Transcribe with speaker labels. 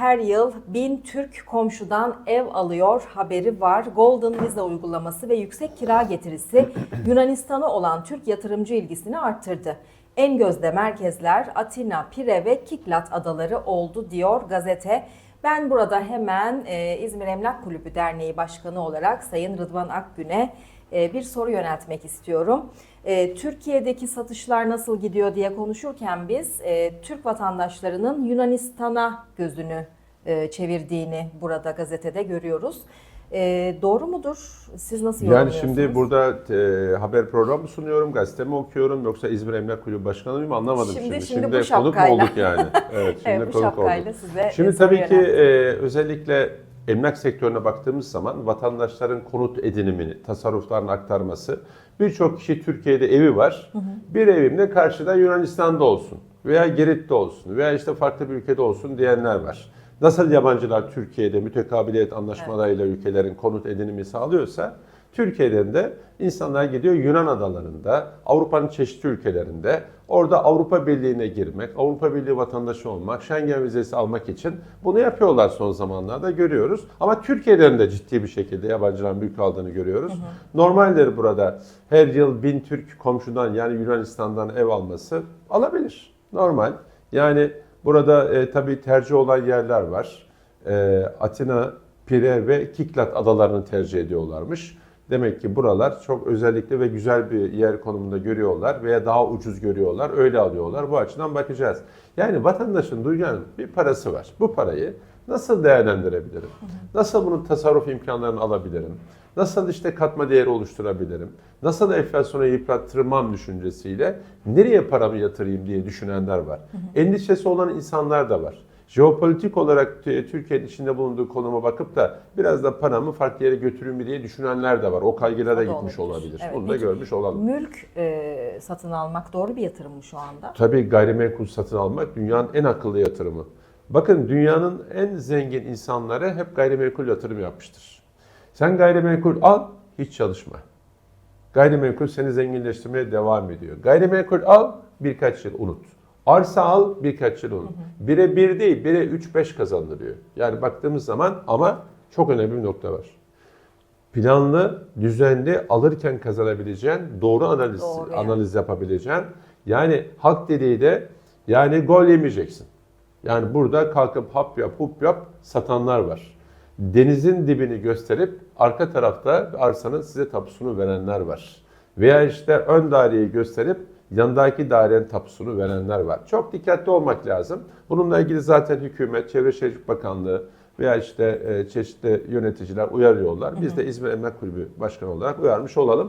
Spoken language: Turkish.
Speaker 1: her yıl bin Türk komşudan ev alıyor haberi var. Golden Visa uygulaması ve yüksek kira getirisi Yunanistan'a olan Türk yatırımcı ilgisini arttırdı. En gözde merkezler Atina, Pire ve Kiklat adaları oldu diyor gazete. Ben burada hemen e, İzmir Emlak Kulübü Derneği Başkanı olarak Sayın Rıdvan Akgün'e bir soru yöneltmek istiyorum. E, Türkiye'deki satışlar nasıl gidiyor diye konuşurken biz e, Türk vatandaşlarının Yunanistan'a gözünü e, çevirdiğini burada gazetede görüyoruz. E, doğru mudur? Siz nasıl
Speaker 2: Yani şimdi burada e, haber programı sunuyorum, gazete mi okuyorum yoksa İzmir Emlak Kulübü Başkanı mıyım anlamadım
Speaker 1: Şimdi-
Speaker 2: şimdi.
Speaker 1: şimdi bu
Speaker 2: konuk mu olduk yani? Evet, şimdi
Speaker 1: Evet,
Speaker 2: konuk olduk.
Speaker 1: size
Speaker 2: Şimdi tabii ki e, özellikle emlak sektörüne baktığımız zaman vatandaşların konut edinimini, tasarruflarını aktarması. Birçok kişi Türkiye'de evi var. Bir evimde karşıda Yunanistan'da olsun veya Girit'te olsun veya işte farklı bir ülkede olsun diyenler var. Nasıl yabancılar Türkiye'de mütekabiliyet anlaşmalarıyla ülkelerin konut edinimi sağlıyorsa Türkiye'den de insanlar gidiyor Yunan adalarında, Avrupa'nın çeşitli ülkelerinde orada Avrupa Birliği'ne girmek, Avrupa Birliği vatandaşı olmak, Schengen vizesi almak için bunu yapıyorlar son zamanlarda görüyoruz. Ama Türkiye'den de ciddi bir şekilde yabancıların büyük aldığını görüyoruz. Normaldir burada her yıl bin Türk komşudan yani Yunanistan'dan ev alması alabilir. Normal. Yani burada e, tabii tercih olan yerler var. E, Atina, Pire ve Kiklat adalarını tercih ediyorlarmış. Demek ki buralar çok özellikle ve güzel bir yer konumunda görüyorlar veya daha ucuz görüyorlar, öyle alıyorlar. Bu açıdan bakacağız. Yani vatandaşın dünyanın bir parası var. Bu parayı nasıl değerlendirebilirim? Nasıl bunun tasarruf imkanlarını alabilirim? Nasıl işte katma değeri oluşturabilirim? Nasıl enflasyona yıprattırmam düşüncesiyle nereye paramı yatırayım diye düşünenler var. Endişesi olan insanlar da var. Jeopolitik olarak Türkiye'nin içinde bulunduğu konuma bakıp da biraz da paramı farklı yere götüreyim mi diye düşünenler de var. O kaygıyla da gitmiş
Speaker 1: olabilir.
Speaker 2: olabilir.
Speaker 1: Evet,
Speaker 2: Bunu da
Speaker 1: peki.
Speaker 2: görmüş olalım.
Speaker 1: Mülk e, satın almak doğru bir yatırım mı şu anda?
Speaker 2: Tabii gayrimenkul satın almak dünyanın en akıllı yatırımı. Bakın dünyanın en zengin insanları hep gayrimenkul yatırım yapmıştır. Sen gayrimenkul al, hiç çalışma. Gayrimenkul seni zenginleştirmeye devam ediyor. Gayrimenkul al, birkaç yıl unut. Arsa al, birkaç yıl unut. Bire bir değil, bire üç beş kazandırıyor. Yani baktığımız zaman ama çok önemli bir nokta var. Planlı, düzenli alırken kazanabileceğin, doğru analiz
Speaker 1: Doğru
Speaker 2: analiz yapabileceğin. Yani hak dediği de yani gol yemeyeceksin. Yani burada kalkıp hap yap, hup yap satanlar var. Denizin dibini gösterip arka tarafta arsanın size tapusunu verenler var. Veya işte ön daireyi gösterip yandaki dairenin tapusunu verenler var. Çok dikkatli olmak lazım. Bununla ilgili zaten hükümet, Çevre Şehircilik Bakanlığı veya işte e, çeşitli yöneticiler uyarıyorlar. Biz de İzmir Emlak Kulübü Başkanı olarak uyarmış olalım.